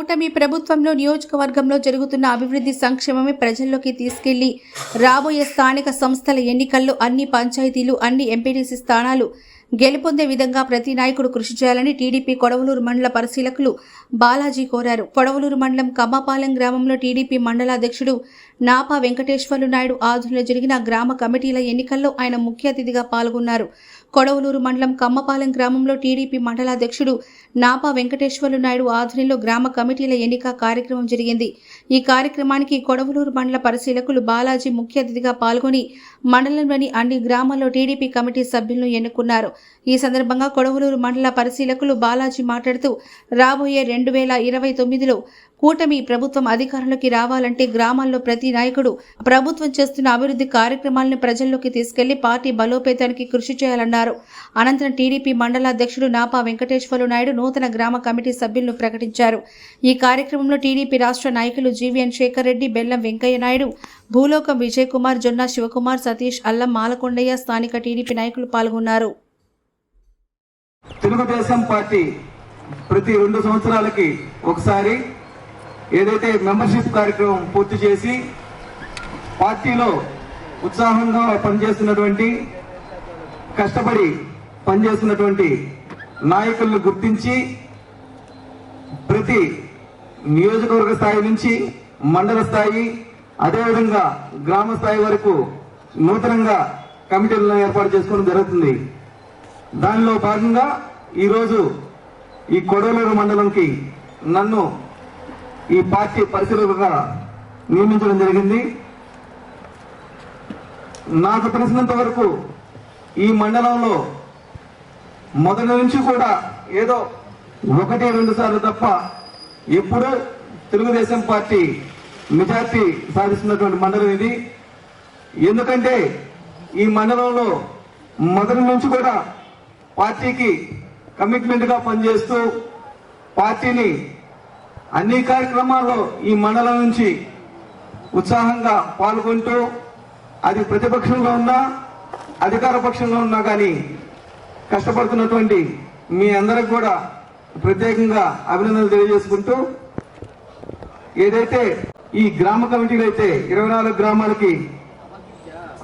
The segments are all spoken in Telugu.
కూటమి ప్రభుత్వంలో నియోజకవర్గంలో జరుగుతున్న అభివృద్ధి సంక్షేమమే ప్రజల్లోకి తీసుకెళ్ళి రాబోయే స్థానిక సంస్థల ఎన్నికల్లో అన్ని పంచాయతీలు అన్ని ఎంపీటీసీ స్థానాలు గెలుపొందే విధంగా ప్రతి నాయకుడు కృషి చేయాలని టీడీపీ కొడవలూరు మండల పరిశీలకులు బాలాజీ కోరారు. కొడవలూరు మండలం కమ్మపాలెం గ్రామంలో టీడీపీ మండల అధ్యక్షుడు నాపా వెంకటేశ్వర్లు నాయుడు ఆధ్వర్యంలో జరిగిన గ్రామ కమిటీల ఎన్నికల్లో ఆయన ముఖ్య అతిథిగా పాల్గొన్నారు. కొడవలూరు మండలం కమ్మపాలెం గ్రామంలో టీడీపీ మండలాధ్యక్షుడు నాపా వెంకటేశ్వర్లు నాయుడు ఆధ్వర్యంలో గ్రామ కమిటీల ఎన్నిక కార్యక్రమం జరిగింది. ఈ కార్యక్రమానికి కొడవలూరు మండల పరిశీలకులు బాలాజీ ముఖ్య అతిథిగా పాల్గొని మండలంలోని అన్ని గ్రామాల్లో టీడీపీ కమిటీ సభ్యులను ఎన్నుకున్నారు. ఈ సందర్భంగా కొడవలూరు మండల పరిశీలకులు బాలాజీ మాట్లాడుతూ రాబోయే రెండు వేల ఇరవై తొమ్మిదిలో కూటమి ప్రభుత్వం అధికారంలోకి రావాలంటే గ్రామాల్లో ప్రతి నాయకుడు ప్రభుత్వం చేస్తున్న అభివృద్ధి కార్యక్రమాలను ప్రజల్లోకి తీసుకెళ్ళి పార్టీ బలోపేతానికి కృషి చేయాలన్నారు. అనంతరం టీడీపీ మండల అధ్యక్షుడు నాపా వెంకటేశ్వర్లు నాయుడు నూతన గ్రామ కమిటీ సభ్యులను ప్రకటించారు. ఈ కార్యక్రమంలో టీడీపీ రాష్ట్ర నాయకులు జీవీఎన్ శేఖర్ రెడ్డి బెల్లం వెంకయ్య నాయుడు భూలోకం విజయ్ కుమార్ జొన్న శివకుమార్ సతీష్ అల్లం మాలకొండయ్య స్థానిక టీడీపీ నాయకులు పాల్గొన్నారు. తెలుగుదేశం పార్టీ ప్రతి రెండు సంవత్సరాలకి ఒకసారి ఏదైతే మెంబర్షిప్ కార్యక్రమం పూర్తి చేసి పార్టీలో ఉత్సాహంగా పనిచేస్తున్నటువంటి కష్టపడి పనిచేస్తున్నటువంటి నాయకులను గుర్తించి ప్రతి నియోజకవర్గ స్థాయి నుంచి మండల స్థాయి అదేవిధంగా గ్రామ స్థాయి వరకు నూతనంగా కమిటీలను ఏర్పాటు చేసుకోవడం జరుగుతుంది. దానిలో భాగంగా ఈరోజు ఈ కొడవలూరు మండలంకి నన్ను ఈ పార్టీ పరిశీలకుగా నియమించడం జరిగింది. నాకు తెలిసినంత వరకు ఈ మండలంలో మొదటి నుంచి కూడా ఏదో ఒకటి రెండు సార్లు తప్ప ఎప్పుడూ తెలుగుదేశం పార్టీ మెజార్టీ సాధిస్తున్నటువంటి మండలం ఇది. ఎందుకంటే ఈ మండలంలో మొదటి నుంచి కూడా పార్టీకి కమిట్మెంట్గా పనిచేస్తూ పార్టీని అన్ని కార్యక్రమాల్లో ఈ మండలం నుంచి ఉత్సాహంగా పాల్గొంటూ అది ప్రతిపక్షంలో ఉన్నా అధికార పక్షంలో ఉన్నా కానీ కష్టపడుతున్నటువంటి మీ అందరికి కూడా ప్రత్యేకంగా అభినందనలు తెలియజేసుకుంటూ ఏదైతే ఈ గ్రామ కమిటీలు అయితే ఇరవై నాలుగు గ్రామాలకి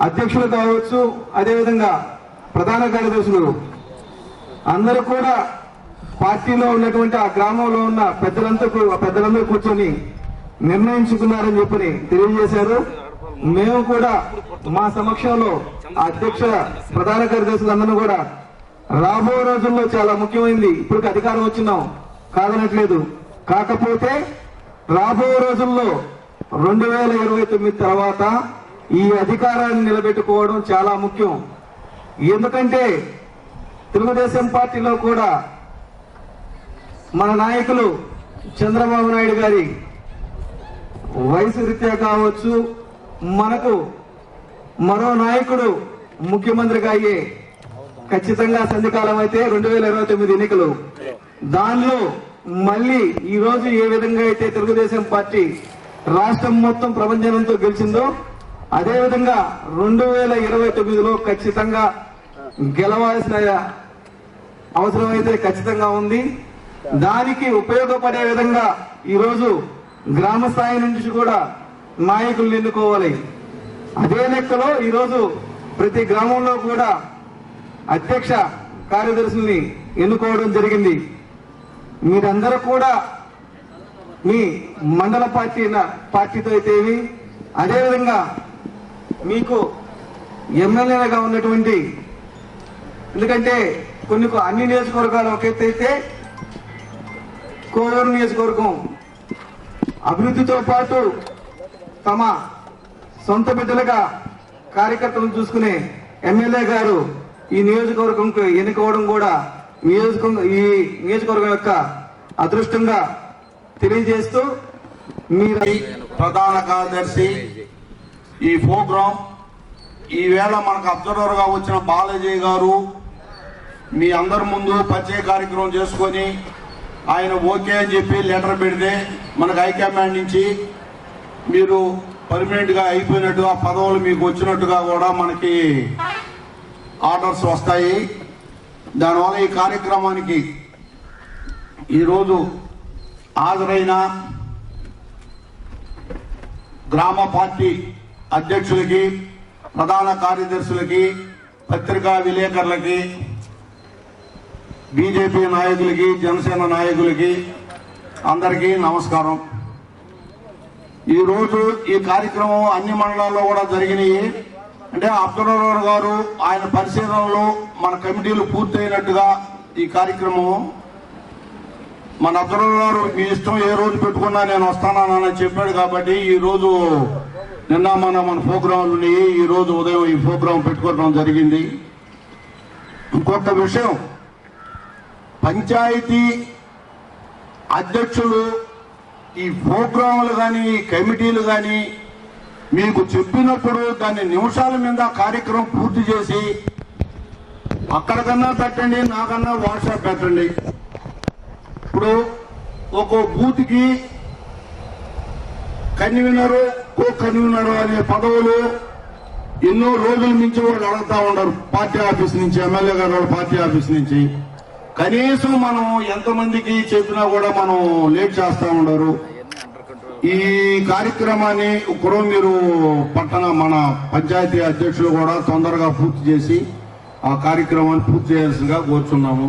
అధ్యక్షులు కావచ్చు అదేవిధంగా ప్రధాన కార్యదర్శులు అందరూ కూడా పార్టీలో ఉన్నటువంటి ఆ గ్రామంలో ఉన్న పెద్దలంతా పెద్దలందరూ కూర్చొని నిర్ణయించుకున్నారని చెప్పని తెలియజేశారు. మేము కూడా మా సమక్షంలో ఆ అధ్యక్ష ప్రధాన కార్యదర్శులందరూ కూడా రాబో రోజుల్లో చాలా ముఖ్యమైనది ఇప్పటికి అధికారం వచ్చినాం. కాదనట్లేదు. కాకపోతే రాబో రోజుల్లో రెండు వేల ఇరవై తొమ్మిది తర్వాత ఈ అధికారాన్ని నిలబెట్టుకోవడం చాలా ముఖ్యం. ఎందుకంటే తెలుగుదేశం పార్టీలో కూడా మన నాయకులు చంద్రబాబు నాయుడు గారి వయసు రీత్యా కావచ్చు మనకు మరో నాయకుడు ముఖ్యమంత్రిగా అయ్యే ఖచ్చితంగా సంధికాలం అయితే రెండు వేల ఇరవై తొమ్మిది ఎన్నికలు. దానిలో మళ్ళీ ఈ రోజు ఏ విధంగా అయితే తెలుగుదేశం పార్టీ రాష్ట్రం మొత్తం ప్రపంచంతో గెలిచిందో అదే విధంగా రెండు వేల ఇరవై తొమ్మిదిలో ఖచ్చితంగా గెలవాల్సిన అవసరం అయితే ఖచ్చితంగా ఉంది. దానికి ఉపయోగపడే విధంగా ఈరోజు గ్రామ స్థాయి నుంచి కూడా నాయకులు ఎన్నుకోవాలి. అదే లెక్కలో ఈరోజు ప్రతి గ్రామంలో కూడా అధ్యక్ష కార్యదర్శుల్ని ఎన్నుకోవడం జరిగింది. మీరందరూ కూడా మీ మండల పార్టీ పార్టీతో అయితేవి అదేవిధంగా మీకు ఎమ్మెల్యేగా ఉన్నటువంటి ఎందుకంటే కొన్ని అన్ని నియోజకవర్గాలు ఒక ఎత్తు కోవూరు నియోజకవర్గం అభివృద్ధితో పాటు తమ సొంత బిడ్డలుగా కార్యకర్తలను చూసుకునే ఎమ్మెల్యే గారు ఈ నియోజకవర్గంకు ఎన్నుకోవడం కూడా నియోజకవర్గం ఈ నియోజకవర్గం యొక్క అదృష్టంగా తెలియజేస్తూ మీరు ప్రధాన కార్యదర్శి ఈ ప్రోగ్రాం ఈవేళ మనకు అబ్జర్వర్గా వచ్చిన బాలాజీ గారు మీ అందరి ముందు పరిచయ కార్యక్రమం చేసుకొని ఆయన ఓకే అని చెప్పి లెటర్ పెడితే మనకు హైకమాండ్ నుంచి మీరు పర్మనెంట్గా అయిపోయినట్టుగా అయిపోయినట్టు ఆ పదవులు మీకు వచ్చినట్టుగా కూడా మనకి ఆర్డర్స్ వస్తాయి. దానివల్ల ఈ కార్యక్రమానికి ఈరోజు హాజరైన గ్రామ పార్టీ అధ్యక్షులకి ప్రధాన కార్యదర్శులకి పత్రికా విలేకరులకి బీజేపీ నాయకులకి జనసేన నాయకులకి అందరికీ నమస్కారం. ఈరోజు ఈ కార్యక్రమం అన్ని మండలాల్లో కూడా జరిగినాయి. అంటే అబ్దుల్ గారు ఆయన పరిశీలనలో మన కమిటీలు పూర్తయినట్టుగా ఈ కార్యక్రమం. మన అబ్దుల్ గారు మీ ఇష్టం ఏ రోజు పెట్టుకున్నా నేను వస్తానని చెప్పాడు కాబట్టి ఈ రోజు నిన్న మన మన ప్రోగ్రాంలు ఉన్నాయి. ఈ రోజు ఉదయం ఈ ప్రోగ్రాం పెట్టుకోవడం జరిగింది. ఇంకొక విషయం పంచాయతీ అధ్యక్షులు ఈ ప్రోగ్రాములు కానీ ఈ కమిటీలు కానీ మీకు చెప్పినప్పుడు దాన్ని నిమిషాల మీద కార్యక్రమం పూర్తి చేసి అక్కడికన్నా పెట్టండి నాకన్నా వాట్సాప్ పెట్టండి. ఇప్పుడు ఒక్కో బూత్కి కన్వీనరు కో కన్వీనరు అనే పదవులు ఎన్నో రోజుల నుంచి వాళ్ళు అడుగుతా ఉన్నారు పార్టీ ఆఫీస్ నుంచి ఎమ్మెల్యే గారు వాళ్ళ పార్టీ ఆఫీస్ నుంచి. కనీసం మనం ఎంతమందికి చెప్పినా కూడా మనం లేట్ చేస్తా ఉండరు. ఈ కార్యక్రమాన్ని ఇప్పుడు మీరు పట్టణ మన పంచాయతీ అధ్యక్షులు కూడా తొందరగా పూర్తి చేసి ఆ కార్యక్రమాన్ని పూర్తి చేయాల్సిందిగా కోరుచున్నాము.